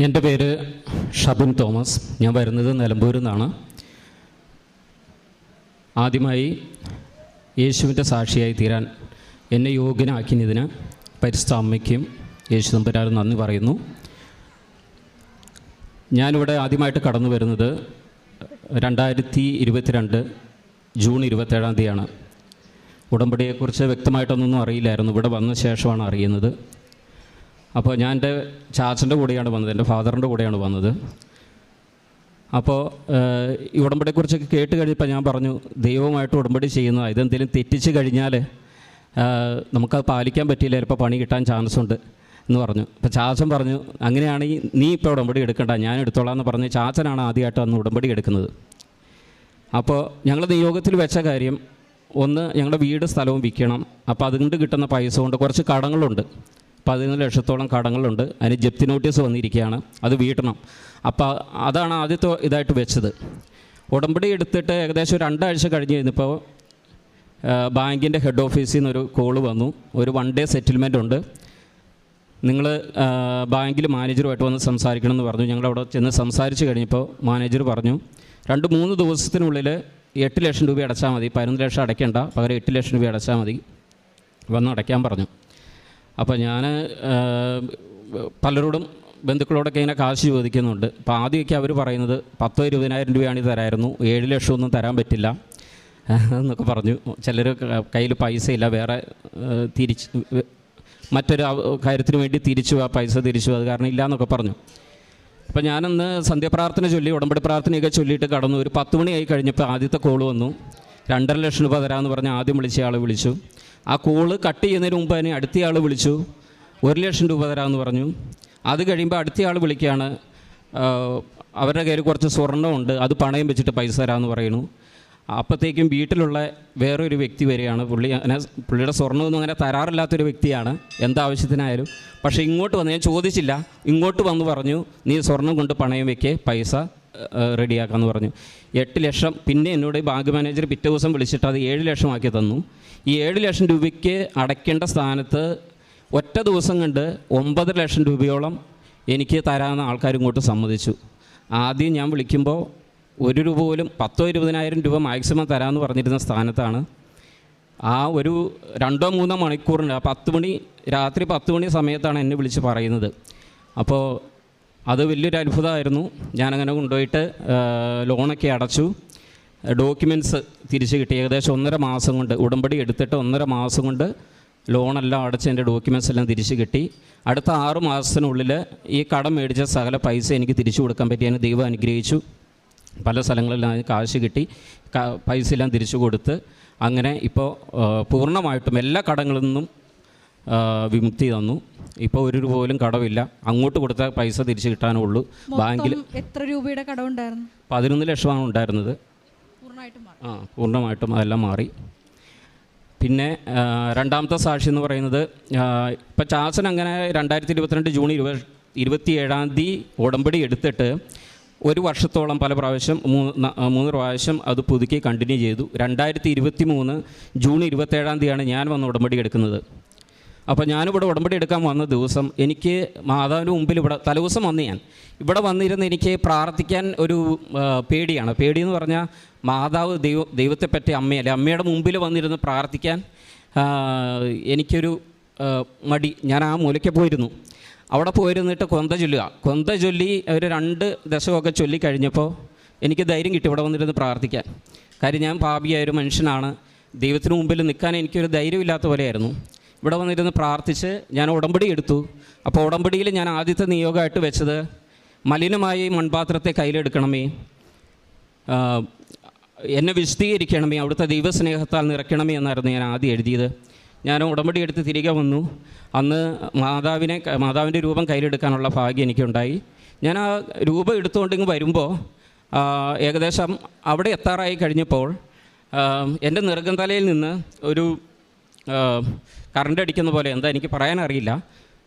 എന്റെ പേര് ഷബിൻ തോമസ്. ഞാൻ വരുന്നത് നിലമ്പൂരിൽ നിന്നാണ് ആദ്യമായി യേശുവിന്റെ സാക്ഷിയായി തീരാൻ എന്നെ യോഗ്യനാക്കിയതിന് പരിസ്ഥ അമ്മയ്ക്കും യേശു തമ്പുരാനും നന്ദി പറയുന്നു. ഞാനിവിടെ ആദ്യമായിട്ട് കടന്നു വരുന്നത് രണ്ടായിരത്തി ഇരുപത്തിരണ്ട് ജൂൺ ഇരുപത്തേഴാം തീയതിയാണ്. ഉടമ്പടിയെക്കുറിച്ച് വ്യക്തമായിട്ടൊന്നും അറിയില്ലായിരുന്നു. ഇവിടെ വന്ന ശേഷമാണ് അറിയുന്നത്. അപ്പോൾ ഞാൻ എന്റെ ചാച്ചന്റെ കൂടെയാണ് വന്നത് എന്റെ ഫാദറിന്റെ കൂടെയാണ് വന്നത്. അപ്പോൾ ഈ ഉടമ്പടിയെക്കുറിച്ചൊക്കെ കേട്ട് കഴിഞ്ഞപ്പോൾ ഞാൻ പറഞ്ഞു ദൈവമായിട്ട് ഉടമ്പടി ചെയ്യുന്ന ഇതെന്തെങ്കിലും തെറ്റിച്ച് കഴിഞ്ഞാൽ നമുക്കത് പാലിക്കാൻ പറ്റിയില്ല. ചിലപ്പോൾ പണി കിട്ടാൻ ചാൻസ് ഉണ്ട്. എന്ന് പറഞ്ഞു. അപ്പോൾ ചാച്ചൻ പറഞ്ഞു അങ്ങനെയാണെങ്കിൽ നീ ഇപ്പോൾ ഉടമ്പടി എടുക്കണ്ട. ഞാൻ എടുത്തോളാം എന്ന് പറഞ്ഞ് ചാച്ചനാണ് ആദ്യമായിട്ട് അന്ന് ഉടമ്പടി എടുക്കുന്നത്. അപ്പോൾ ഞങ്ങൾ നിയോഗത്തിൽ വെച്ച കാര്യം ഒന്ന് ഞങ്ങളുടെ വീട് സ്ഥലവും വിൽക്കണം. അപ്പോൾ അതുകൊണ്ട് കിട്ടുന്ന പൈസ കൊണ്ട് കുറച്ച് കടങ്ങളുണ്ട്. പതിനൊന്ന് ലക്ഷത്തോളം കടങ്ങളുണ്ട്. അതിന് ജപ്തി നോട്ടീസ് വന്നിരിക്കുകയാണ്. അത് വീട്ടണം. അപ്പോൾ അതാണ് ആദ്യത്തെ ഇതായിട്ട് വെച്ചത്. ഉടമ്പടി എടുത്തിട്ട് ഏകദേശം രണ്ടാഴ്ച കഴിഞ്ഞ് കഴിഞ്ഞപ്പോൾ ബാങ്കിന്റെ ഹെഡ് ഓഫീസിൽ നിന്നൊരു കോൾ വന്നു. ഒരു വൺ ഡേ സെറ്റിൽമെന്റ് ഉണ്ട്. നിങ്ങൾ ബാങ്കിൽ മാനേജറുമായിട്ട് വന്ന് സംസാരിക്കണം എന്ന് പറഞ്ഞു. ഞങ്ങൾ അവിടെ ചെന്ന് സംസാരിച്ച് കഴിഞ്ഞപ്പോൾ മാനേജർ പറഞ്ഞു രണ്ട് മൂന്ന് ദിവസത്തിനുള്ളിൽ എട്ട് ലക്ഷം രൂപ അടച്ചാൽ മതി. പതിനൊന്ന് ലക്ഷം അടയ്ക്കേണ്ട. പകരം എട്ട് ലക്ഷം രൂപ അടച്ചാൽ മതി. വന്ന് അടയ്ക്കാൻ പറഞ്ഞു. അപ്പോൾ ഞാൻ പലരോടും ബന്ധുക്കളോടൊക്കെ ഇങ്ങനെ കാശ് ചോദിക്കുന്നുണ്ട്. അപ്പോൾ ആദ്യമൊക്കെ അവർ പറയുന്നത് പത്തോ ഇരുപതിനായിരം രൂപയാണ് തരായിരുന്നു. ഏഴ് ലക്ഷമൊന്നും തരാൻ പറ്റില്ല. എന്നൊക്കെ പറഞ്ഞു. ചിലർ കയ്യിൽ പൈസ ഇല്ല. വേറെ തിരിച്ച് മറ്റൊരു കാര്യത്തിന് വേണ്ടി തിരിച്ചു ആ പൈസ തിരിച്ചു. അത് കാരണം ഇല്ല എന്നൊക്കെ പറഞ്ഞു. അപ്പോൾ ഞാനന്ന് സന്ധ്യാപ്രാർത്ഥന ചൊല്ലി ഉടമ്പടി പ്രാർത്ഥനയൊക്കെ ചൊല്ലിയിട്ട് കടന്നു. ഒരു പത്ത് മണിയായി കഴിഞ്ഞപ്പോൾ ആദ്യത്തെ കോൾ വന്നു. രണ്ടര ലക്ഷം രൂപ തരാമെന്ന് പറഞ്ഞ് ആദ്യം വിളിച്ച ആൾ വിളിച്ചു. ആ കോൾ കട്ട് ചെയ്യുന്നതിന് മുമ്പ് തന്നെ അടുത്തയാൾ വിളിച്ചു. ഒരു ലക്ഷം രൂപ തരാമെന്ന് പറഞ്ഞു. അത് കഴിയുമ്പോൾ അടുത്തയാൾ വിളിക്കുകയാണ് അവരുടെ കയ്യിൽ കുറച്ച് സ്വർണമുണ്ട് അത് പണയം വെച്ചിട്ട് പൈസ തരാമെന്ന് പറയുന്നു. അപ്പോഴത്തേക്കും വീട്ടിലുള്ള വേറൊരു വ്യക്തി വരികയാണ്. പുള്ളി അങ്ങനെ പുള്ളിയുടെ സ്വർണമൊന്നും അങ്ങനെ തരാറില്ലാത്തൊരു വ്യക്തിയാണ് എന്താവശ്യത്തിനായാലും. പക്ഷേ ഇങ്ങോട്ട് വന്ന് ഞാൻ ചോദിച്ചില്ല ഇങ്ങോട്ട് വന്ന് പറഞ്ഞു നീ സ്വർണം കൊണ്ട് പണയം വെക്കേ പൈസ റെഡിയാക്കാമെന്ന് പറഞ്ഞു. എട്ട് ലക്ഷം. പിന്നെ എന്നോട് ബാങ്ക് മാനേജർ പിറ്റേ ദിവസം വിളിച്ചിട്ട് അത് ഏഴ് ലക്ഷമാക്കി തന്നു. ഈ ഏഴ് ലക്ഷം രൂപയ്ക്ക് അടയ്ക്കേണ്ട സ്ഥാനത്ത് ഒറ്റ ദിവസം കണ്ട് ഒമ്പത് ലക്ഷം രൂപയോളം എനിക്ക് തരാമെന്ന് ആൾക്കാർ ഇങ്ങോട്ട് സമ്മതിച്ചു. ആദ്യം ഞാൻ വിളിക്കുമ്പോൾ ഒരു രൂപ പോലും പത്തോ ഇരുപതിനായിരം രൂപ മാക്സിമം തരാമെന്ന് പറഞ്ഞിരുന്ന സ്ഥാനത്താണ്. ആ ഒരു രണ്ടോ മൂന്നോ മണിക്കൂറിന് പത്ത് മണി രാത്രി പത്ത് മണി സമയത്താണ് എന്നെ വിളിച്ച് പറയുന്നത്. അപ്പോൾ അത് വലിയൊരു അത്ഭുതമായിരുന്നു. ഞാനങ്ങനെ കൊണ്ടുപോയിട്ട് ലോണൊക്കെ അടച്ചു. ഡോക്യുമെന്റ്സ് തിരിച്ച് കിട്ടി. ഏകദേശം ഒന്നര മാസം കൊണ്ട് ഉടമ്പടി എടുത്തിട്ട് ഒന്നര മാസം കൊണ്ട് ലോണെല്ലാം അടച്ച് എന്റെ ഡോക്യുമെന്റ്സ് എല്ലാം തിരിച്ച് കിട്ടി. അടുത്ത ആറ് മാസത്തിനുള്ളിൽ ഈ കടം മേടിച്ച സകല പൈസ എനിക്ക് തിരിച്ചു കൊടുക്കാൻ പറ്റി. എന്നെ ദൈവം അനുഗ്രഹിച്ചു. പല സ്ഥലങ്ങളിലും കാശ് കിട്ടി. പൈസ എല്ലാം തിരിച്ചു കൊടുത്ത്. അങ്ങനെ ഇപ്പോൾ പൂർണമായിട്ടും എല്ലാ കടങ്ങളിൽ നിന്നും വിമുക്തി തന്നു. ഇപ്പോൾ ഒരു രൂപ പോലും കടവില്ല. അങ്ങോട്ട് കൊടുത്ത പൈസ തിരിച്ചു കിട്ടാനുള്ളൂ. ബാങ്കിൽ എത്ര രൂപയുടെ കടമുണ്ടായിരുന്നു പതിനൊന്ന് ലക്ഷമാണ് ഉണ്ടായിരുന്നത്. ആ പൂർണമായിട്ടും അതെല്ലാം മാറി. പിന്നെ രണ്ടാമത്തെ സാക്ഷി എന്ന് പറയുന്നത് ഇപ്പം ചാസൻ അങ്ങനെ രണ്ടായിരത്തി ഇരുപത്തിരണ്ട് ജൂൺ ഇരുപ ഇരുപത്തി ഏഴാം തീയതി ഉടമ്പടി എടുത്തിട്ട് ഒരു വർഷത്തോളം പല പ്രാവശ്യം മൂന്ന് മൂന്ന് പ്രാവശ്യം അത് പുതുക്കി കണ്ടിന്യൂ ചെയ്തു. രണ്ടായിരത്തി ഇരുപത്തി മൂന്ന് ജൂൺ ഇരുപത്തേഴാം തീയതിയാണ് ഞാൻ വന്ന് ഉടമ്പടി എടുക്കുന്നത്. അപ്പോൾ ഞാനിവിടെ ഉടമ്പടി എടുക്കാൻ വന്ന ദിവസം എനിക്ക് മാതാവിന്റെ മുമ്പിൽ ഇവിടെ തലേദിവസം വന്ന് ഞാൻ. ഇവിടെ വന്നിരുന്ന് എനിക്ക് പ്രാർത്ഥിക്കാൻ ഒരു പേടിയാണ്. പേടിയെന്ന് പറഞ്ഞാൽ മാതാവ് ദൈവ ദൈവത്തെപ്പറ്റി അമ്മയല്ലേ? അമ്മയുടെ മുമ്പിൽ വന്നിരുന്ന് പ്രാർത്ഥിക്കാൻ എനിക്കൊരു മടി. ഞാൻ ആ മൂലയ്ക്ക് പോയിരുന്നു. അവിടെ പോയിരുന്നിട്ട് കൊന്ത ചൊല്ലുക. കൊന്ത ചൊല്ലി ഒരു രണ്ട് ദശകമൊക്കെ ചൊല്ലി കഴിഞ്ഞപ്പോൾ എനിക്ക് ധൈര്യം കിട്ടി ഇവിടെ വന്നിരുന്ന് പ്രാർത്ഥിക്കാൻ. കാര്യം ഞാൻ പാപിയായ ഒരു മനുഷ്യനാണ്. ദൈവത്തിന് മുമ്പിൽ നിൽക്കാൻ എനിക്കൊരു ധൈര്യമില്ലാത്ത പോലെയായിരുന്നു. ഇവിടെ വന്നിരുന്ന് പ്രാർത്ഥിച്ച് ഞാൻ ഉടമ്പടി എടുത്തു. അപ്പോൾ ഉടമ്പടിയിൽ ഞാൻ ആദ്യത്തെ നിയോഗമായിട്ട് വെച്ചത് മലിനമായി മൺപാത്രത്തെ കയ്യിലെടുക്കണമേ. എന്നെ വിശദീകരിക്കണമേ അവിടുത്തെ ദൈവസ്നേഹത്താൽ നിറയ്ക്കണമേ എന്നായിരുന്നു ഞാൻ ആദ്യം എഴുതിയത്. ഞാൻ ഉടമ്പടി എടുത്ത് തിരികെ വന്നു. അന്ന് മാതാവിനെ മാതാവിന്റെ രൂപം കയ്യിലെടുക്കാനുള്ള ഭാഗ്യം എനിക്കുണ്ടായി. ഞാൻ ആ രൂപം എടുത്തുകൊണ്ട് ഇങ്ങ് വരുമ്പോൾ ഏകദേശം അവിടെ എത്താറായി കഴിഞ്ഞപ്പോൾ എന്റെ നെറുകം തലയിൽ നിന്ന് ഒരു കറണ്ട് അടിക്കുന്ന പോലെ എന്താ എനിക്ക് പറയാനറിയില്ല.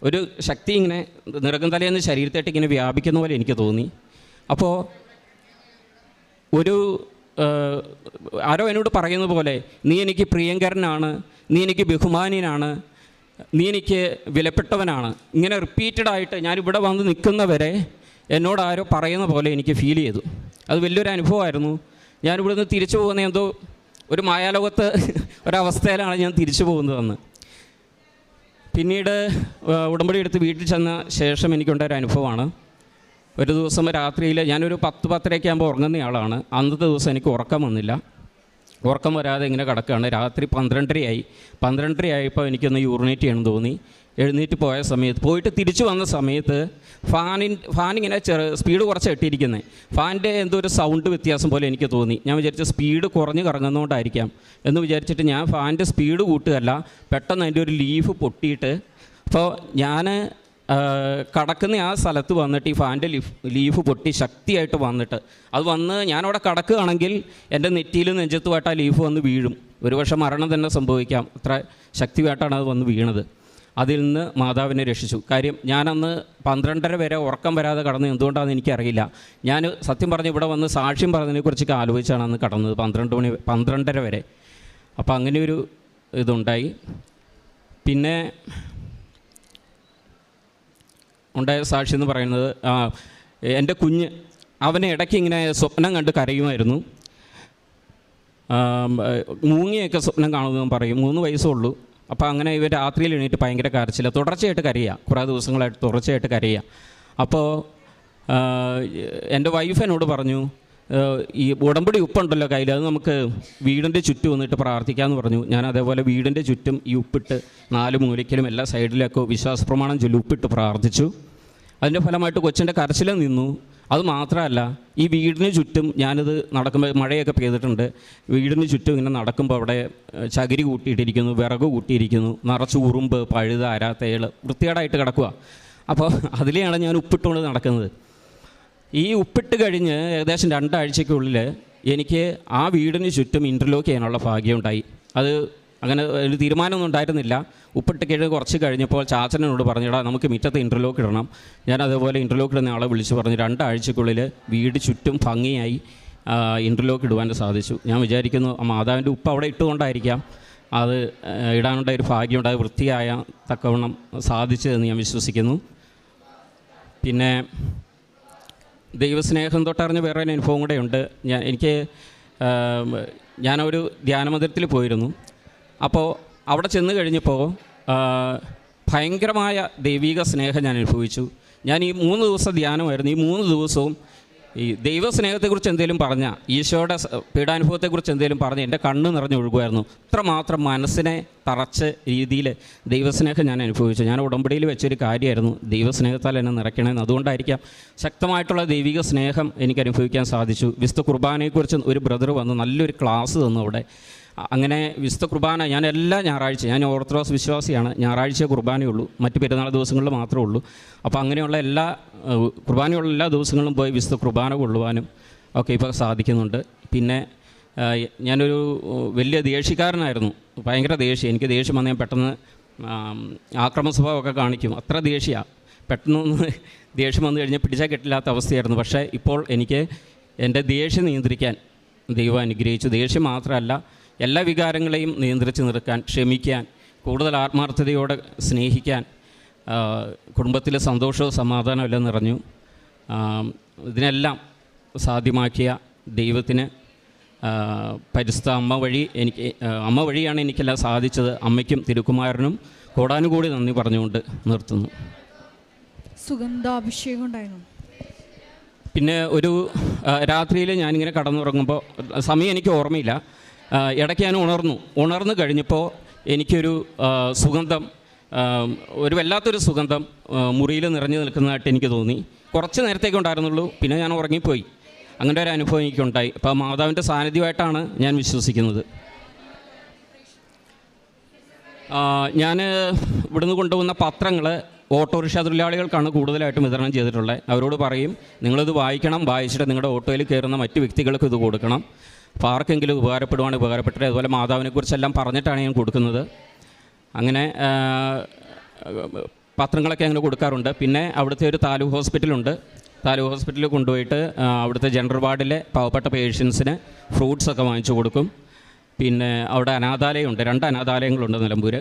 ഒരു ശക്തി ഇങ്ങനെ നിറകം തലേന്ന് നിന്ന് ശരീരത്തായിട്ട് ഇങ്ങനെ വ്യാപിക്കുന്ന പോലെ എനിക്ക് തോന്നി. അപ്പോൾ ഒരു ആരോ എന്നോട് പറയുന്ന പോലെ നീ എനിക്ക് പ്രിയങ്കരനാണ് നീ എനിക്ക് ബഹുമാനീയനാണ് നീ എനിക്ക് വിലപ്പെട്ടവനാണ്. ഇങ്ങനെ റിപ്പീറ്റഡായിട്ട് ഞാനിവിടെ വന്ന് നിൽക്കുന്നവരെ എന്നോട് ആരോ പറയുന്ന പോലെ എനിക്ക് ഫീൽ ചെയ്തു. അത് വലിയൊരു അനുഭവമായിരുന്നു. ഞാനിവിടുന്ന് തിരിച്ചു പോകുന്ന എന്തോ ഒരു മായാലോകത്ത് ഒരവസ്ഥയിലാണ് ഞാൻ തിരിച്ചു പോകുന്നതെന്ന് പിന്നീട് ഉടമ്പടി എടുത്ത് വീട്ടിൽ ചെന്ന ശേഷം എനിക്കുണ്ടായ ഒരു അനുഭവമാണ്. ഒരു ദിവസം രാത്രിയിൽ ഞാനൊരു പത്ത് പത്തരയ്ക്ക് ആകുമ്പോൾ ഉറങ്ങുന്ന അന്നത്തെ ദിവസം എനിക്ക് ഉറക്കം വന്നില്ല. ഉറക്കം വരാതെ ഇങ്ങനെ കിടക്കുകയാണ്. രാത്രി പന്ത്രണ്ടരയായി. പന്ത്രണ്ടരയായപ്പോൾ എനിക്കൊന്ന് യൂറിനേറ്റ് ചെയ്യണം തോന്നി. എഴുന്നേറ്റ് പോയ സമയത്ത് പോയിട്ട് തിരിച്ചു വന്ന സമയത്ത് ഫാനിൻ ഫാൻ ഇങ്ങനെ ചെറു സ്പീഡ് കുറച്ച് ഇട്ടിരിക്കുന്നത് ഫാനിന്റെ എന്തോ ഒരു സൗണ്ട് വ്യത്യാസം പോലെ എനിക്ക് തോന്നി. ഞാൻ വിചാരിച്ച സ്പീഡ് കുറഞ്ഞ് കറങ്ങുന്നതുകൊണ്ടായിരിക്കാം എന്ന് വിചാരിച്ചിട്ട് ഞാൻ ഫാനിന്റെ സ്പീഡ് കൂട്ടുകയല്ല പെട്ടെന്ന് അതിന്റെ ഒരു ലീഫ് പൊട്ടിയിട്ട് അപ്പോൾ ഞാൻ കടക്കുന്ന ആ സ്ഥലത്ത് വന്നിട്ട് ഈ ഫാന്റെ ലീഫ് ലീഫ് പൊട്ടി ശക്തിയായിട്ട് വന്നിട്ട് അത് വന്ന് ഞാനവിടെ കടക്കുകയാണെങ്കിൽ എന്റെ നെറ്റിയിൽ നെഞ്ചത്തുമായിട്ട് ആ ലീഫ് വന്ന് വീഴും. ഒരുപക്ഷെ മരണം തന്നെ സംഭവിക്കാം. അത്ര ശക്തിയായിട്ടാണ് അത് വന്ന് വീണത്. അതിൽ നിന്ന് മാതാവിനെ രക്ഷിച്ചു. കാര്യം ഞാനന്ന് പന്ത്രണ്ടര വരെ ഉറക്കം വരാതെ കടന്നു എന്തുകൊണ്ടാണെന്ന് എനിക്കറിയില്ല. ഞാൻ സത്യം പറഞ്ഞ് ഇവിടെ വന്ന് സാക്ഷ്യം പറഞ്ഞതിനെക്കുറിച്ചൊക്കെ ആലോചിച്ചാണ് അന്ന് കടന്നത് പന്ത്രണ്ട് മണി പന്ത്രണ്ടര വരെ. അപ്പോൾ അങ്ങനെയൊരു ഇതുണ്ടായി. പിന്നെ ഉണ്ടായ സാക്ഷി എന്ന് പറയുന്നത് എന്റെ കുഞ്ഞ് അവനെ ഇടയ്ക്ക് ഇങ്ങനെ സ്വപ്നം കണ്ട് കരയുമായിരുന്നു. മൂങ്ങിയൊക്കെ സ്വപ്നം കാണുമെന്ന് പറയും. മൂന്ന് വയസ്സേ ഉള്ളൂ. അപ്പോൾ അങ്ങനെ ഇവർ രാത്രിയിൽ എണീറ്റ് ഭയങ്കര കരച്ചില്ല തുടർച്ചയായിട്ട് കരയുക കുറേ ദിവസങ്ങളായിട്ട് തുടർച്ചയായിട്ട് കരയുക അപ്പോൾ എന്റെ വൈഫ് എന്നോട് പറഞ്ഞു ഈ ഉടമ്പടി ഉപ്പുണ്ടല്ലോ കയ്യിൽ അത് നമുക്ക് വീടിന്റെ ചുറ്റും വന്നിട്ട് പ്രാർത്ഥിക്കാമെന്ന് പറഞ്ഞു. ഞാൻ അതേപോലെ വീടിന്റെ ചുറ്റും ഈ ഉപ്പിട്ട് നാല് മൂലയ്ക്കലും എല്ലാ സൈഡിലൊക്കെ വിശ്വാസപ്രമാണം ചൊല്ലി ഉപ്പിട്ട് പ്രാർത്ഥിച്ചു. അതിന്റെ ഫലമായിട്ട് കൊച്ചിന്റെ കരച്ചിലും നിന്നു. അത് മാത്രമല്ല ഈ വീടിന് ചുറ്റും ഞാനിത് നടക്കുമ്പോൾ മഴയൊക്കെ പെയ്തിട്ടുണ്ട്. വീടിന് ചുറ്റും ഇങ്ങനെ നടക്കുമ്പോൾ അവിടെ ചകിരി കൂട്ടിയിട്ടിരിക്കുന്നു വിറക് കൂട്ടിയിരിക്കുന്നു നിറച്ച് ഉറുമ്പ് പഴുത അര തേൾ വൃത്തികേടായിട്ട് കിടക്കുക അപ്പോൾ അതിലെയാണ് ഞാൻ ഉപ്പിട്ടുകൊണ്ട് നടക്കുന്നത്. ഈ ഉപ്പിട്ട് കഴിഞ്ഞ് ഏകദേശം രണ്ടാഴ്ചയ്ക്കുള്ളിൽ എനിക്ക് ആ വീടിന് ചുറ്റും ഇന്റർലോക്ക് ചെയ്യാനുള്ള ഭാഗ്യമുണ്ടായി അത് അങ്ങനെ ഒരു തീരുമാനമൊന്നും ഉണ്ടായിരുന്നില്ല. ഉപ്പിട്ട് കഴിഞ്ഞ് കുറച്ച് കഴിഞ്ഞപ്പോൾ ചാച്ചനോട് പറഞ്ഞിടാ നമുക്ക് മിറ്റത്ത് ഇന്റർലോക്ക് ഇടണം. ഞാൻ ഇന്റർലോക്ക് ഇടുന്ന ആളെ വിളിച്ച് പറഞ്ഞു രണ്ടാഴ്ചക്കുള്ളിൽ വീട് ചുറ്റും ഭംഗിയായി ഇന്റർലോക്ക് ഇടുവാൻ സാധിച്ചു. ഞാൻ വിചാരിക്കുന്നു മാതാവിന്റെ ഉപ്പ് അവിടെ ഇട്ടുകൊണ്ടായിരിക്കാം. അത് ഇടാനുണ്ടായ ഒരു അത് വൃത്തിയായ തക്കവണ്ണം സാധിച്ചതെന്ന് ഞാൻ വിശ്വസിക്കുന്നു. പിന്നെ ദൈവസ്നേഹം തൊട്ടറിഞ്ഞ വേറെ അനുഭവം കൂടെ ഉണ്ട്. ഞാൻ എനിക്ക് ഞാനൊരു ധ്യാനമന്ദിരത്തിൽ പോയിരുന്നു. അപ്പോൾ അവിടെ ചെന്ന് കഴിഞ്ഞപ്പോൾ ഭയങ്കരമായ ദൈവിക സ്നേഹം ഞാൻ അനുഭവിച്ചു. ഞാൻ ഈ മൂന്ന് ദിവസം ധ്യാനമായിരുന്നു. ഈ മൂന്ന് ദിവസവും ഈ ദൈവസ്നേഹത്തെക്കുറിച്ച് എന്തെങ്കിലും പറഞ്ഞാൽ ഈശോയുടെ പീഡാനുഭവത്തെക്കുറിച്ച് എന്തെങ്കിലും പറഞ്ഞ് എന്റെ കണ്ണ് നിറഞ്ഞ് ഒഴുകുമായിരുന്നു. ഇത്രമാത്രം മനസ്സിനെ തറച്ച രീതിയിൽ ദൈവസ്നേഹം ഞാൻ അനുഭവിച്ചു. ഞാൻ ഉടമ്പടിയിൽ വെച്ചൊരു കാര്യമായിരുന്നു. ദൈവസ്നേഹത്താൽ എന്നെ നിറയ്ക്കണമെന്ന്. അതുകൊണ്ടായിരിക്കാം ശക്തമായിട്ടുള്ള ദൈവിക സ്നേഹം എനിക്ക് അനുഭവിക്കാൻ സാധിച്ചു. വിശുദ്ധ കുർബാനയെക്കുറിച്ച് ഒരു ബ്രദർ വന്ന് നല്ലൊരു ക്ലാസ് തന്നു അവിടെ. അങ്ങനെ വിശുദ്ധ കുർബാന ഞാൻ എല്ലാ ഞായറാഴ്ച ഞാൻ ഓർത്തഡോക്സ് വിശ്വാസിയാണ്. ഞായറാഴ്ച കുർബാനയുള്ളൂ മറ്റ് പെരുന്നാൾ ദിവസങ്ങളിൽ മാത്രമേ ഉള്ളൂ. അപ്പോൾ അങ്ങനെയുള്ള എല്ലാ കുർബാനയുള്ള എല്ലാ ദിവസങ്ങളിലും പോയി വിശുദ്ധ കുർബാന കൊള്ളുവാനും ഒക്കെ ഇപ്പോൾ സാധിക്കുന്നുണ്ട്. പിന്നെ ഞാനൊരു വലിയ ദേഷ്യക്കാരനായിരുന്നു. ഭയങ്കര ദേഷ്യം എനിക്ക് ദേഷ്യം വന്നാൽ ഞാൻ പെട്ടെന്ന് ആക്രമ സ്വഭാവമൊക്കെ കാണിക്കും. അത്ര ദേഷ്യമാണ് പെട്ടെന്നൊന്ന് ദേഷ്യം വന്നു കഴിഞ്ഞാൽ പിടിച്ചാൽ കിട്ടില്ലാത്ത അവസ്ഥയായിരുന്നു. പക്ഷേ ഇപ്പോൾ എനിക്ക് എന്റെ ദേഷ്യം നിയന്ത്രിക്കാൻ ദൈവം അനുഗ്രഹിച്ചു. ദേഷ്യം മാത്രമല്ല എല്ലാ വികാരങ്ങളെയും നിയന്ത്രിച്ച് നിർക്കാൻ ക്ഷമിക്കാൻ കൂടുതൽ ആത്മാർത്ഥതയോടെ സ്നേഹിക്കാൻ കുടുംബത്തിലെ സന്തോഷവും സമാധാനവും എല്ലാം നിറഞ്ഞു. ഇതിനെല്ലാം സാധ്യമാക്കിയ ദൈവത്തിന് പരിസ്ഥ അമ്മ വഴി എനിക്ക് അമ്മ വഴിയാണ് എനിക്കെല്ലാം സാധിച്ചത്. അമ്മയ്ക്കും തിരുക്കുമാരനും കൂടാനുകൂടി നന്ദി പറഞ്ഞുകൊണ്ട് നിർത്തുന്നു. സുഗന്ധാഭിഷേകം ഉണ്ടായിരുന്നു. പിന്നെ ഒരു രാത്രിയിൽ ഞാനിങ്ങനെ കടന്നുറങ്ങുമ്പോൾ സമയം എനിക്ക് ഓർമ്മയില്ല. ഇടയ്ക്ക് ഞാൻ ഉണർന്നു. ഉണർന്നു കഴിഞ്ഞപ്പോൾ എനിക്കൊരു സുഗന്ധം ഒരു വല്ലാത്തൊരു സുഗന്ധം മുറിയിൽ നിറഞ്ഞു നിൽക്കുന്നതായിട്ട് എനിക്ക് തോന്നി. കുറച്ച് നേരത്തേക്ക് ഉണ്ടായിരുന്നുള്ളൂ പിന്നെ ഞാൻ ഉറങ്ങിപ്പോയി. അങ്ങനെ ഒരു അനുഭവം എനിക്കുണ്ടായി. അപ്പോൾ മാതാവിന്റെ സാന്നിധ്യമായിട്ടാണ് ഞാൻ വിശ്വസിക്കുന്നത്. ഞാൻ ഇവിടുന്ന് കൊണ്ടുവന്ന പത്രങ്ങൾ ഓട്ടോറിക്ഷ തൊഴിലാളികൾക്കാണ് കൂടുതലായിട്ടും വിതരണം ചെയ്തിട്ടുള്ളത്. അവരോട് പറയും നിങ്ങളിത് വായിക്കണം വായിച്ചിട്ട് നിങ്ങളുടെ ഓട്ടോയിൽ കയറുന്ന മറ്റ് വ്യക്തികൾക്കും ഇത് കൊടുക്കണം. അപ്പോൾ ആർക്കെങ്കിലും ഉപകാരപ്പെടുവാണ് ഉപകാരപ്പെട്ടത് അതുപോലെ മാതാവിനെ കുറിച്ചെല്ലാം പറഞ്ഞിട്ടാണ് ഞാൻ കൊടുക്കുന്നത്. അങ്ങനെ പത്രങ്ങളൊക്കെ അങ്ങനെ കൊടുക്കാറുണ്ട്. പിന്നെ അവിടുത്തെ ഒരു താലൂക്ക് ഹോസ്പിറ്റലുണ്ട്. താലൂക്ക് ഹോസ്പിറ്റലിൽ കൊണ്ടുപോയിട്ട് അവിടുത്തെ ജനറൽ വാർഡിലെ പാവപ്പെട്ട പേഷ്യൻസിന് ഫ്രൂട്ട്സ് ഒക്കെ വാങ്ങിച്ചു കൊടുക്കും. പിന്നെ അവിടെ അനാഥാലയമുണ്ട്. രണ്ട് അനാഥാലയങ്ങളുണ്ട് നിലമ്പൂർ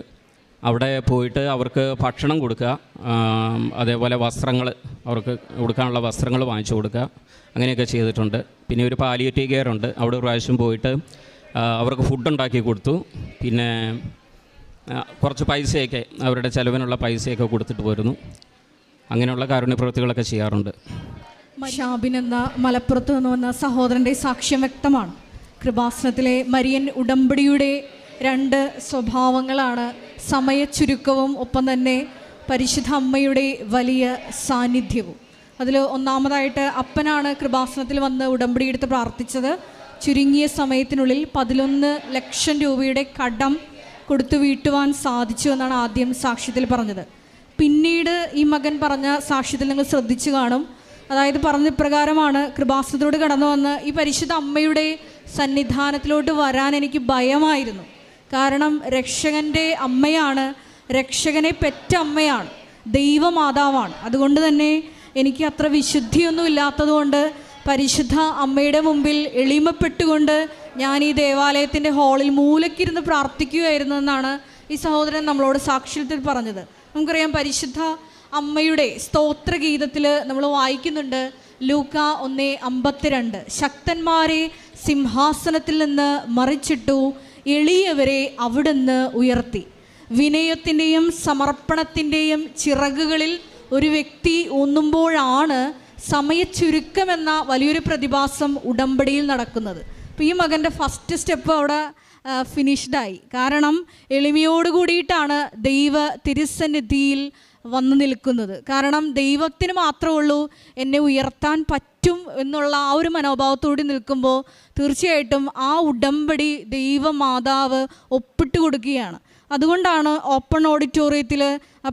അവിടെ പോയിട്ട് അവർക്ക് ഭക്ഷണം കൊടുക്കുക അതേപോലെ വസ്ത്രങ്ങൾ അവർക്ക് കൊടുക്കാനുള്ള വസ്ത്രങ്ങൾ വാങ്ങിച്ചു കൊടുക്കുക അങ്ങനെയൊക്കെ ചെയ്തിട്ടുണ്ട്. പിന്നെ ഒരു പാലിയേറ്റീവ് കെയർ ഉണ്ട്. അവിടെ ഒരു പ്രാവശ്യം പോയിട്ട് അവർക്ക് ഫുഡ് ഉണ്ടാക്കി കൊടുത്തു. പിന്നെ കുറച്ച് പൈസയൊക്കെ അവരുടെ ചിലവിനുള്ള പൈസയൊക്കെ കൊടുത്തിട്ട് പോരുന്നു. അങ്ങനെയുള്ള കാരുണ്യ പ്രവൃത്തികളൊക്കെ ചെയ്യാറുണ്ട്. ഷാബിൻ എന്ന മലപ്പുറത്ത് നിന്ന് വന്ന സഹോദരന്റെ സാക്ഷ്യം വ്യക്തമാണ്. കൃപാസനത്തിലെ മരിയൻ ഉടമ്പടിയുടെ രണ്ട് സ്വഭാവങ്ങളാണ്. സമയച്ചുരുക്കവും ഒപ്പം തന്നെ പരിശുദ്ധ അമ്മയുടെ വലിയ സാന്നിധ്യവും. അതിൽ ഒന്നാമതായിട്ട് അപ്പനാണ് കൃപാസനത്തിൽ വന്ന് ഉടമ്പടി എടുത്ത് പ്രാർത്ഥിച്ചത്. ചുരുങ്ങിയ സമയത്തിനുള്ളിൽ പതിനൊന്ന് ലക്ഷം രൂപയുടെ കടം കൊടുത്തു വീട്ടുവാൻ സാധിച്ചു എന്നാണ് ആദ്യം സാക്ഷ്യത്തിൽ പറഞ്ഞത്. പിന്നീട് ഈ മകൻ പറഞ്ഞ സാക്ഷ്യത്തിൽ നിങ്ങൾ ശ്രദ്ധിച്ചു കാണും. അതായത് പറഞ്ഞ പ്രകാരമാണ് കൃപാസനത്തിലൂടെ കടന്നു വന്ന് ഈ പരിശുദ്ധ അമ്മയുടെ സന്നിധാനത്തിലോട്ട് വരാൻ എനിക്ക് ഭയമായിരുന്നു. കാരണം രക്ഷകന്റെ അമ്മയാണ് രക്ഷകനെ പെറ്റ അമ്മയാണ് ദൈവമാതാവാണ്. അതുകൊണ്ട് തന്നെ എനിക്ക് അത്ര വിശുദ്ധിയൊന്നും ഇല്ലാത്തതുകൊണ്ട് പരിശുദ്ധ അമ്മയുടെ മുമ്പിൽ എളിമപ്പെട്ടുകൊണ്ട് ഞാൻ ഈ ദേവാലയത്തിന്റെ ഹാളിൽ മൂലക്കിരുന്ന് പ്രാർത്ഥിക്കുകയായിരുന്നു എന്നാണ് ഈ സഹോദരൻ നമ്മളോട് സാക്ഷ്യത്തിൽ പറഞ്ഞത്. നമുക്കറിയാം പരിശുദ്ധ അമ്മയുടെ സ്തോത്രഗീതത്തിൽ നമ്മൾ വായിക്കുന്നുണ്ട് ലൂക്ക ഒന്നേ അമ്പത്തിരണ്ട്. ശക്തന്മാരെ സിംഹാസനത്തിൽ നിന്ന് മറിച്ചിട്ടു എളിയവരെ അവിടുന്ന് ഉയർത്തി. വിനയത്തിന്റെയും സമർപ്പണത്തിന്റെയും ചിറകുകളിൽ ഒരു വ്യക്തി ഊന്നുമ്പോഴാണ് സമയച്ചുരുക്കമെന്ന വലിയൊരു പ്രതിഭാസം ഉടമ്പടിയിൽ നടക്കുന്നത്. അപ്പോൾ ഈ മകന്റെ ഫസ്റ്റ് സ്റ്റെപ്പ് അവിടെ ഫിനിഷ്ഡായി കാരണം എളിമയോട് കൂടിയിട്ടാണ് ദൈവ തിരുസന്നിധിയിൽ വന്നു നിൽക്കുന്നത്. കാരണം ദൈവത്തിന് മാത്രമേ ഉള്ളൂ എന്നെ ഉയർത്താൻ പറ്റും എന്നുള്ള ആ ഒരു മനോഭാവത്തോടെ നിൽക്കുമ്പോൾ തീർച്ചയായിട്ടും ആ ഉടമ്പടി ദൈവമാതാവ് ഒപ്പിട്ട് കൊടുക്കുകയാണ്. അതുകൊണ്ടാണ് ഓപ്പൺ ഓഡിറ്റോറിയത്തിൽ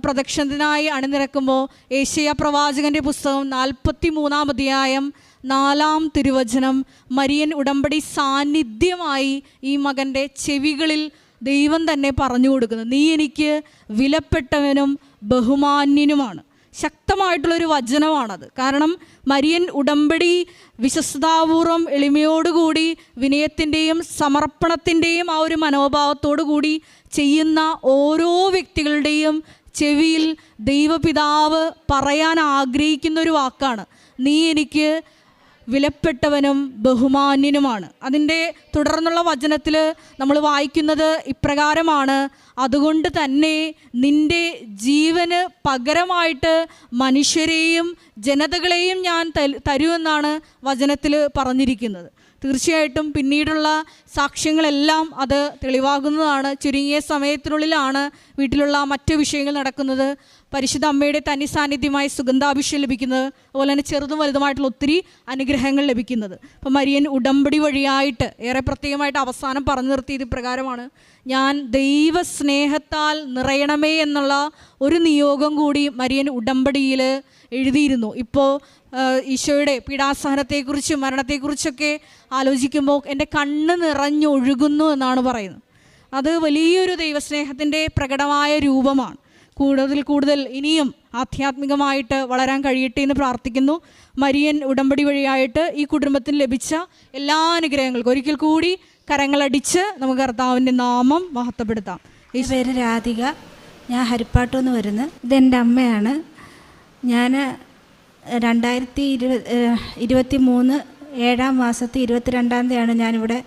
പ്രദക്ഷിണത്തിനായി അണിനിരക്കുമ്പോൾ ഏഷ്യ പ്രവാചകന്റെ പുസ്തകം നാൽപ്പത്തി മൂന്നാം അധ്യായം നാലാം തിരുവചനം മരിയൻ ഉടമ്പടി സാന്നിധ്യമായി ഈ മകന്റെ ചെവികളിൽ ദൈവം തന്നെ പറഞ്ഞു കൊടുക്കുന്നത് നീ എനിക്ക് വിലപ്പെട്ടവനും ബഹുമാന്യനുമാണ്. ശക്തമായിട്ടുള്ളൊരു വചനമാണത്. കാരണം മരിയൻ ഉടമ്പടി വിശ്വസ്താപൂർവം എളിമയോടുകൂടി വിനയത്തിന്റെയും സമർപ്പണത്തിന്റെയും ആ ഒരു മനോഭാവത്തോടു കൂടി ചെയ്യുന്ന ഓരോ വ്യക്തികളുടെയും ചെവിയിൽ ദൈവപിതാവ് പറയാൻ ആഗ്രഹിക്കുന്ന ഒരു വാക്കാണ്. നീ എനിക്ക് വിലപ്പെട്ടവനും ബഹുമാന്യനുമാണ്. അതിന്റെ തുടർന്നുള്ള വചനത്തിൽ നമ്മൾ വായിക്കുന്നത് ഇപ്രകാരമാണ്. അതുകൊണ്ട് തന്നെ നിന്റെ ജീവന് പകരമായിട്ട് മനുഷ്യരെയും ജനതകളെയും ഞാൻ തരുമെന്നാണ് വചനത്തിൽ പറഞ്ഞിരിക്കുന്നത്. തീർച്ചയായിട്ടും പിന്നീടുള്ള സാക്ഷ്യങ്ങളെല്ലാം അത് തെളിവാകുന്നതാണ്. ചുരുങ്ങിയ സമയത്തിനുള്ളിലാണ് വീട്ടിലുള്ള മറ്റു വിഷയങ്ങൾ നടക്കുന്നത്. പരിശുദ്ധ അമ്മയുടെ തനി സാന്നിധ്യമായി സുഗന്ധാഭിഷേകം ലഭിക്കുന്നത് അതുപോലെ തന്നെ ചെറുതും വലുതുമായിട്ടുള്ള ഒത്തിരി അനുഗ്രഹങ്ങൾ ലഭിക്കുന്നത്. അപ്പം മരിയൻ ഉടമ്പടി വഴിയായിട്ട് ഏറെ പ്രത്യേകമായിട്ട് അവസാനം പറഞ്ഞു നിർത്തിയത് പ്രകാരമാണ് ഞാൻ ദൈവസ്നേഹത്താൽ നിറയണമേ എന്നുള്ള ഒരു നിയോഗം കൂടി മരിയൻ ഉടമ്പടിയിൽ എഴുതിയിരുന്നു. ഇപ്പോൾ ഈശോയുടെ പീഡാസഹനത്തെക്കുറിച്ചും മരണത്തെക്കുറിച്ചൊക്കെ ആലോചിക്കുമ്പോൾ എന്റെ കണ്ണ് നിറഞ്ഞൊഴുകുന്നു എന്നാണ് പറയുന്നത്. അത് വലിയൊരു ദൈവസ്നേഹത്തിന്റെ പ്രകടമായ രൂപമാണ്. കൂടുതൽ കൂടുതൽ ഇനിയും ആധ്യാത്മികമായിട്ട് വളരാൻ കഴിയട്ടെ എന്ന് പ്രാർത്ഥിക്കുന്നു. മരിയൻ ഉടമ്പടി വഴിയായിട്ട് ഈ കുടുംബത്തിന് ലഭിച്ച എല്ലാ അനുഗ്രഹങ്ങൾക്കും ഒരിക്കൽ കൂടി കരങ്ങളടിച്ച് നമുക്ക് കർത്താവിന്റെ നാമം മഹത്വപ്പെടുത്താം. ഈ പേര് രാധിക. ഞാൻ ഹരിപ്പാട്ടു നിന്ന് വരുന്നത്. ഇതെന്റെ അമ്മയാണ്. ഞാൻ രണ്ടായിരത്തി ഇരുപത് ഇരുപത്തി മൂന്ന് ഏഴാം മാസത്തെ ഇരുപത്തിരണ്ടാം തീയതിയാണ് ഞാനിവിടെ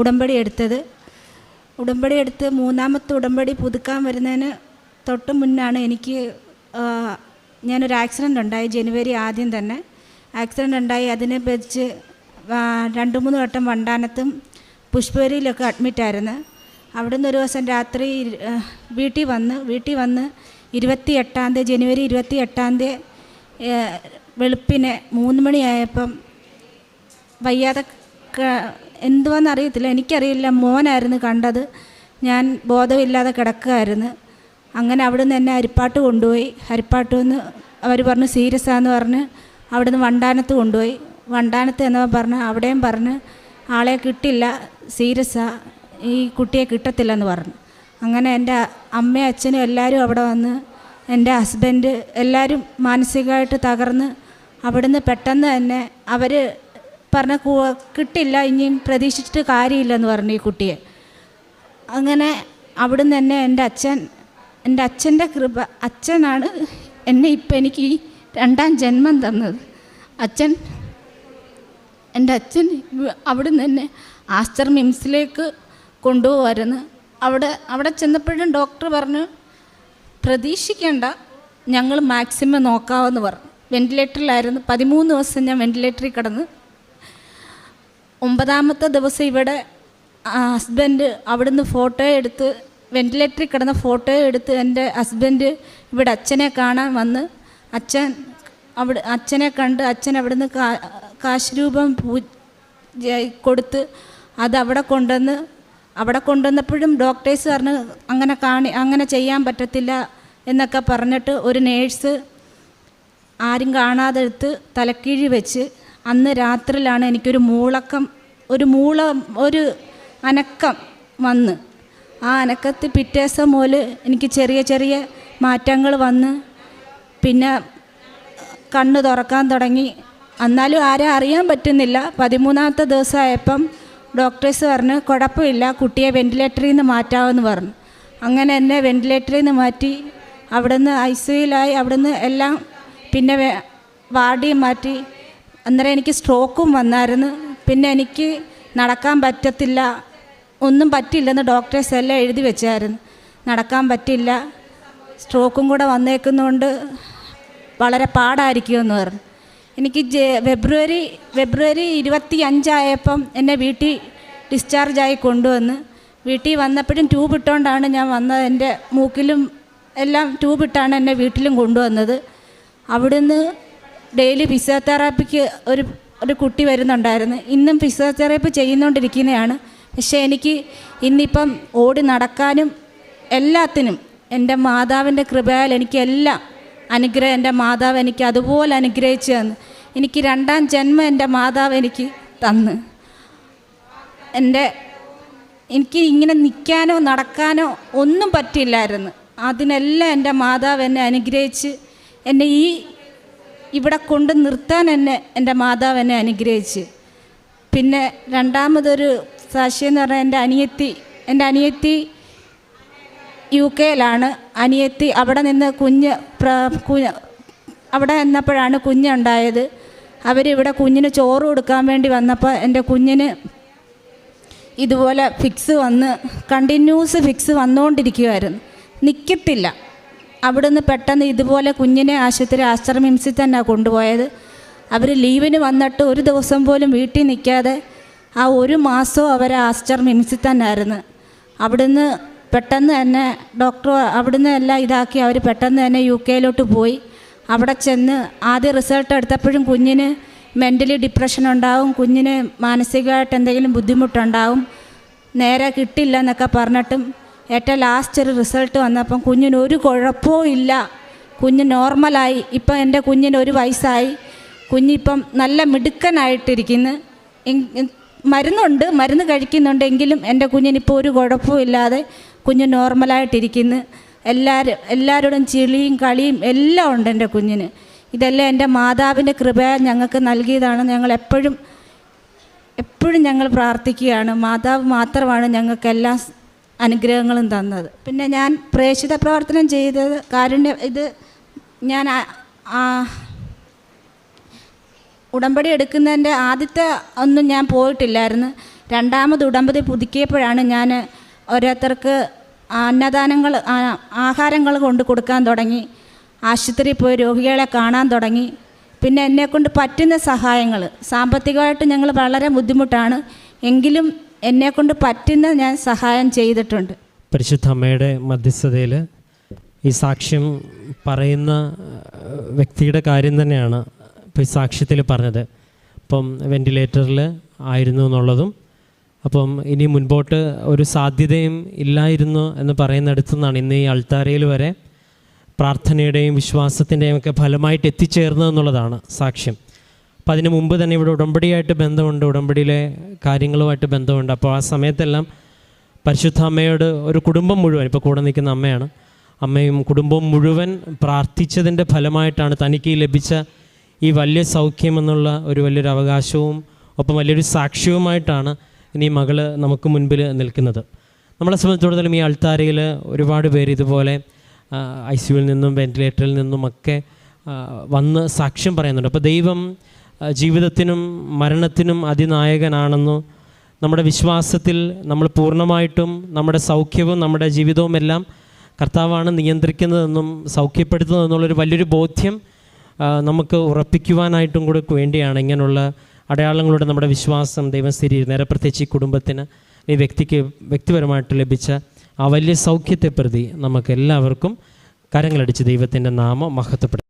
ഉടമ്പടി എടുത്തത്. ഉടമ്പടി എടുത്ത് മൂന്നാമത്തെ ഉടമ്പടി പുതുക്കാൻ വരുന്നതിന് തൊട്ട് മുന്നാണ് എനിക്ക് ഞാനൊരു ആക്സിഡന്റ് ഉണ്ടായി ജനുവരി ആദ്യം തന്നെ. ആക്സിഡന്റ് ഉണ്ടായി അതിനെ വെച്ച് രണ്ട് മൂന്ന് വട്ടം വണ്ടാനത്തും പുഷ്പേരിയിലൊക്കെ അഡ്മിറ്റായിരുന്നു. അവിടുന്ന് ഒരു ദിവസം രാത്രി വീട്ടിൽ വന്ന് വീട്ടിൽ വന്ന് ഇരുപത്തി എട്ടാം തീയതി ജനുവരി ഇരുപത്തി എട്ടാം തീയതി വെളുപ്പിന് മൂന്ന് മണിയായപ്പം വയ്യാതെ എന്തുവാന്ന് അറിയത്തില്ല എനിക്കറിയില്ല മോനായിരുന്നു കണ്ടത്. ഞാൻ ബോധമില്ലാതെ കിടക്കുകയായിരുന്നു അങ്ങനെ അവിടെ നിന്ന് എന്നെ അരിപ്പാട്ട് കൊണ്ടുപോയി. അരിപ്പാട്ട് നിന്ന് അവർ പറഞ്ഞു സീരിയസ് ആന്ന് പറഞ്ഞ് അവിടുന്ന് വണ്ടാനത്ത് കൊണ്ടുപോയി. വണ്ടാനത്ത് എന്നവ പറഞ്ഞ് അവിടെയും പറഞ്ഞ് ആളെ കിട്ടില്ല സീരിയസാ ഈ കുട്ടിയെ കിട്ടത്തില്ലെന്ന് പറഞ്ഞു. അങ്ങനെ എന്റെ അമ്മയും അച്ഛനും എല്ലാവരും അവിടെ വന്ന് എന്റെ ഹസ്ബൻഡ് എല്ലാവരും മാനസികമായിട്ട് തകർന്ന് അവിടുന്ന് പെട്ടെന്ന് തന്നെ അവർ പറഞ്ഞ കിട്ടില്ല ഇനിയും പ്രതീക്ഷിച്ചിട്ട് കാര്യമില്ലെന്ന് പറഞ്ഞു ഈ കുട്ടിയെ. അങ്ങനെ അവിടുന്ന് തന്നെ എന്റെ അച്ഛൻ എന്റെ അച്ഛന്റെ കൃപ അച്ഛനാണ് എന്നെ ഇപ്പം എനിക്ക് ഈ രണ്ടാം ജന്മം തന്നത്. അച്ഛൻ എന്റെ അച്ഛൻ അവിടുന്ന് തന്നെ ആസ്റ്റർ മിംസിലേക്ക് കൊണ്ടുപോകായിരുന്നു അവിടെ അവിടെ ചെന്നപ്പോഴും ഡോക്ടർ പറഞ്ഞു പ്രതീക്ഷിക്കേണ്ട ഞങ്ങൾ മാക്സിമം നോക്കാമെന്ന് പറഞ്ഞു. വെന്റിലേറ്ററിലായിരുന്നു പതിമൂന്ന് ദിവസം ഞാൻ വെന്റിലേറ്ററിൽ കിടന്ന്. ഒമ്പതാമത്തെ ദിവസം ഇവിടെ ഹസ്ബൻഡ് അവിടുന്ന് ഫോട്ടോ എടുത്ത് വെന്റിലേറ്ററിൽ കിടന്ന ഫോട്ടോ എടുത്ത് എന്റെ ഹസ്ബൻഡ് ഇവിടെ അച്ഛനെ കാണാൻ വന്ന്. അച്ഛൻ അവിടെ അച്ഛനെ കണ്ട് അച്ഛൻ അവിടുന്ന് കാ പൂ കൊടുത്ത് അത് അവിടെ കൊണ്ടുവന്ന് അവിടെ കൊണ്ടുവന്നപ്പോഴും ഡോക്ടേഴ്സ് പറഞ്ഞ് അങ്ങനെ കാണി അങ്ങനെ ചെയ്യാൻ പറ്റത്തില്ല എന്നൊക്കെ പറഞ്ഞിട്ട് ഒരു നേഴ്സ് ആരും കാണാതെടുത്ത് തലക്കിഴി വെച്ച് അന്ന് രാത്രിയിലാണ് എനിക്കൊരു മൂളക്കം ഒരു മൂള ഒരു അനക്കം വന്ന്. ആ അനക്കത്തിൽ പിറ്റേസം മുതൽ എനിക്ക് ചെറിയ ചെറിയ മാറ്റങ്ങൾ വന്ന്. പിന്നെ കണ്ണ് തുറക്കാൻ തുടങ്ങി. എന്നാലും ആരും അറിയാൻ പറ്റുന്നില്ല. പതിമൂന്നാമത്തെ ദിവസമായപ്പം ഡോക്ടേഴ്സ് പറഞ്ഞു കുഴപ്പമില്ല കുട്ടിയെ വെന്റിലേറ്ററിൽ നിന്ന് മാറ്റാമെന്ന് പറഞ്ഞു. അങ്ങനെ എന്നെ വെന്റിലേറ്ററിൽ നിന്ന് മാറ്റി. അവിടുന്ന് ഐ സിയിലായി അവിടുന്ന് എല്ലാം പിന്നെ വാർഡിൽ മാറ്റി. അന്നേരം എനിക്ക് സ്ട്രോക്കും വന്നായിരുന്നു. പിന്നെ എനിക്ക് നടക്കാൻ പറ്റത്തില്ല. ഒന്നും പറ്റില്ലെന്ന് ഡോക്ടേഴ്സ് എല്ലാം എഴുതി വെച്ചായിരുന്നു. നടക്കാൻ പറ്റില്ല. സ്ട്രോക്കും കൂടെ വന്നേക്കുന്നതുകൊണ്ട് വളരെ പാടായിരിക്കുമെന്ന് പറഞ്ഞു. എനിക്ക് ഫെബ്രുവരി ഫെബ്രുവരി ഇരുപത്തി അഞ്ചായപ്പം എന്നെ വീട്ടിൽ ഡിസ്ചാർജായി കൊണ്ടുവന്ന്. വീട്ടിൽ വന്നപ്പോഴും ട്യൂബ് ഇട്ടുകൊണ്ടാണ് ഞാൻ വന്നത്. എന്റെ മൂക്കിലും എല്ലാം ട്യൂബ് ഇട്ടാണ് എന്നെ വീട്ടിലും കൊണ്ടുവന്നത്. അവിടുന്ന് ഡെയിലി ഫിസിയോതെറാപ്പിക്ക് ഒരു ഒരു കുട്ടി വരുന്നുണ്ടായിരുന്നു. ഇന്നും ഫിസിയോതെറാപ്പി ചെയ്യുന്നുകൊണ്ടിരിക്കുന്നതാണ് പക്ഷേ എനിക്ക് ഇന്നിപ്പം ഓടി നടക്കാനും എല്ലാത്തിനും എന്റെ മാതാവിന്റെ കൃപയാൽ എനിക്ക് എല്ലാം അനുഗ്രഹം എന്റെ മാതാവ് എനിക്ക് അതുപോലെ അനുഗ്രഹിച്ചു തന്നു. എനിക്ക് രണ്ടാം ജന്മം എന്റെ മാതാവ് എനിക്ക് തന്ന്. എന്റെ എനിക്ക് ഇങ്ങനെ നിൽക്കാനോ നടക്കാനോ ഒന്നും പറ്റില്ലായിരുന്നു. അതിനെല്ലാം എന്റെ മാതാവ് എന്നെ അനുഗ്രഹിച്ച് എന്നെ ഈ ഇവിടെ കൊണ്ട് നിർത്താൻ എന്നെ എന്റെ മാതാവ് എന്നെ അനുഗ്രഹിച്ച്. പിന്നെ രണ്ടാമതൊരു സാക്ഷി എന്ന് പറഞ്ഞാൽ എന്റെ അനിയത്തി എന്റെ അനിയത്തി യു കെയിലാണ്. അനിയത്തി അവിടെ നിന്ന് കുഞ്ഞ് അവിടെ നിന്നപ്പോഴാണ് കുഞ്ഞുണ്ടായത് അവരിവിടെ കുഞ്ഞിന് ചോറ് കൊടുക്കാൻ വേണ്ടി വന്നപ്പോൾ എന്റെ കുഞ്ഞിന് ഇതുപോലെ ഫിക്സ് വന്ന് കണ്ടിന്യൂസ് ഫിക്സ് വന്നുകൊണ്ടിരിക്കുമായിരുന്നു നിൽക്കത്തില്ല അവിടുന്ന് പെട്ടെന്ന് ഇതുപോലെ കുഞ്ഞിനെ ആശുപത്രി ആശ്രമിംസിൽ തന്നെ കൊണ്ടുപോയത്. അവർ ലീവിന് വന്നിട്ട് ഒരു ദിവസം പോലും വീട്ടിൽ നിൽക്കാതെ ആ ഒരു മാസവും അവർ ആസ്റ്റർ തന്നെ ആയിരുന്നു. അവിടുന്ന് പെട്ടെന്ന് തന്നെ ഡോക്ടർ അവിടുന്ന് എല്ലാം ഇതാക്കി. അവർ പെട്ടെന്ന് തന്നെ യു കെയിലോട്ട് പോയി. അവിടെ ചെന്ന് ആദ്യ റിസൾട്ട് എടുത്തപ്പോഴും കുഞ്ഞിന് മെന്റലി ഡിപ്രഷൻ ഉണ്ടാവും. കുഞ്ഞിന് മാനസികമായിട്ട് എന്തെങ്കിലും ബുദ്ധിമുട്ടുണ്ടാവും. നേരെ കിട്ടില്ല എന്നൊക്കെ പറഞ്ഞിട്ടും ഏറ്റവും ലാസ്റ്റ് ഒരു റിസൾട്ട് വന്നപ്പം കുഞ്ഞിന് ഒരു കുഴപ്പവും ഇല്ല. കുഞ്ഞ് നോർമലായി ഇപ്പം എന്റെ കുഞ്ഞിന് ഒരു വയസ്സായി. കുഞ്ഞിപ്പം നല്ല മിടുക്കനായിട്ടിരിക്കുന്നു. മരുന്നുണ്ട് മരുന്ന് കഴിക്കുന്നുണ്ടെങ്കിലും എന്റെ കുഞ്ഞിനിപ്പോൾ ഒരു കുഴപ്പവും ഇല്ലാതെ കുഞ്ഞ് നോർമലായിട്ടിരിക്കുന്നു എല്ലാവരും എല്ലാവരോടും ചിളിയും കളിയും എല്ലാം ഉണ്ട് എന്റെ കുഞ്ഞിന്. ഇതെല്ലാം എന്റെ മാതാവിന്റെ കൃപ ഞങ്ങൾക്ക് നൽകിയതാണ്. ഞങ്ങൾ എപ്പോഴും എപ്പോഴും ഞങ്ങൾ പ്രാർത്ഥിക്കുകയാണ്. മാതാവ് മാത്രമാണ് ഞങ്ങൾക്കെല്ലാം അനുഗ്രഹങ്ങളും തന്നത്. പിന്നെ ഞാൻ പ്രേക്ഷിത പ്രവർത്തനം ചെയ്തത് കാരുണ്യ ഇത് ഞാൻ ഉടമ്പടി എടുക്കുന്നതിന്റെ ആദ്യത്തെ ഒന്നും ഞാൻ പോയിട്ടില്ലായിരുന്നു. രണ്ടാമത് ഉടമ്പടി പുതുക്കിയപ്പോഴാണ് ഞാൻ ഓരോരുത്തർക്ക് അന്നദാനങ്ങൾ ആഹാരങ്ങൾ കൊണ്ട് കൊടുക്കാൻ തുടങ്ങി. ആശുപത്രിയിൽ പോയി രോഗികളെ കാണാൻ തുടങ്ങി. പിന്നെ എന്നെക്കൊണ്ട് പറ്റുന്ന സഹായങ്ങൾ. സാമ്പത്തികമായിട്ട് ഞങ്ങൾ വളരെ ബുദ്ധിമുട്ടാണ്. എങ്കിലും എന്നെക്കൊണ്ട് പറ്റുന്ന ഞാൻ സഹായം ചെയ്തിട്ടുണ്ട്. പരിശുദ്ധ അമ്മയുടെ മധ്യസ്ഥതയിൽ ഈ സാക്ഷ്യം പറയുന്ന വ്യക്തിയുടെ കാര്യം തന്നെയാണ് ഇപ്പോൾ ഈ സാക്ഷ്യത്തിൽ പറഞ്ഞത്. അപ്പം വെന്റിലേറ്ററിൽ ആയിരുന്നു എന്നുള്ളതും അപ്പം ഇനി മുൻപോട്ട് ഒരു സാധ്യതയും ഇല്ലായിരുന്നു എന്ന് പറയുന്നിടത്തു നിന്നാണ് ഇന്ന് ഈ അൾത്താരയിൽ വരെ പ്രാർത്ഥനയുടെയും വിശ്വാസത്തിന്റെയും ഒക്കെ ഫലമായിട്ട് എത്തിച്ചേർന്നതെന്നുള്ളതാണ് സാക്ഷ്യം. അപ്പോൾ അതിന് മുമ്പ് തന്നെ ഇവിടെ ഉടമ്പടിയായിട്ട് ബന്ധമുണ്ട്. ഉടമ്പടിയിലെ കാര്യങ്ങളുമായിട്ട് ബന്ധമുണ്ട്. അപ്പോൾ ആ സമയത്തെല്ലാം പരിശുദ്ധ അമ്മയോട് ഒരു കുടുംബം മുഴുവൻ ഇപ്പോൾ കൂടെ നിൽക്കുന്ന അമ്മയാണ് അമ്മയും കുടുംബവും മുഴുവൻ പ്രാർത്ഥിച്ചതിന്റെ ഫലമായിട്ടാണ് തനിക്ക് ലഭിച്ച ഈ വലിയ സൗഖ്യം എന്നുള്ള ഒരു വലിയൊരു അവകാശവും ഒപ്പം വലിയൊരു സാക്ഷ്യവുമായിട്ടാണ് ഇനി മകൾ നമുക്ക് മുൻപിൽ നിൽക്കുന്നത്. നമ്മളെ സംബന്ധിച്ചിടത്തോളം ഈ അൾത്താരയിൽ ഒരുപാട് പേര് ഇതുപോലെ ഐ സിയുവിൽ നിന്നും വെന്റിലേറ്ററിൽ നിന്നും ഒക്കെ വന്ന് സാക്ഷ്യം പറയുന്നുണ്ട്. അപ്പോൾ ദൈവം ജീവിതത്തിനും മരണത്തിനും അതിനായകനാണെന്നു നമ്മുടെ വിശ്വാസത്തിൽ നമ്മൾ പൂർണമായിട്ടും നമ്മുടെ സൗഖ്യവും നമ്മുടെ ജീവിതവും എല്ലാം കർത്താവാണ് നിയന്ത്രിക്കുന്നതെന്നും സൗഖ്യപ്പെടുത്തുന്നതെന്നുള്ളൊരു വലിയൊരു ബോധ്യം നമുക്ക് ഉറപ്പിക്കുവാനായിട്ടും കൂടെ വേണ്ടിയാണ് ഇങ്ങനെയുള്ള അടയാളങ്ങളുടെ നമ്മുടെ വിശ്വാസം ദൈവം സ്ഥിരീകരിക്കും നേരെ പ്രത്യേകിച്ച് ഈ കുടുംബത്തിന് ഈ വ്യക്തിക്ക് വ്യക്തിപരമായിട്ട് ലഭിച്ച ആ വലിയ സൗഖ്യത്തെ പ്രതി നമുക്ക് എല്ലാവർക്കും കരങ്ങളടിച്ച് ദൈവത്തിന്റെ നാമം മഹത്വപ്പെടുത്തും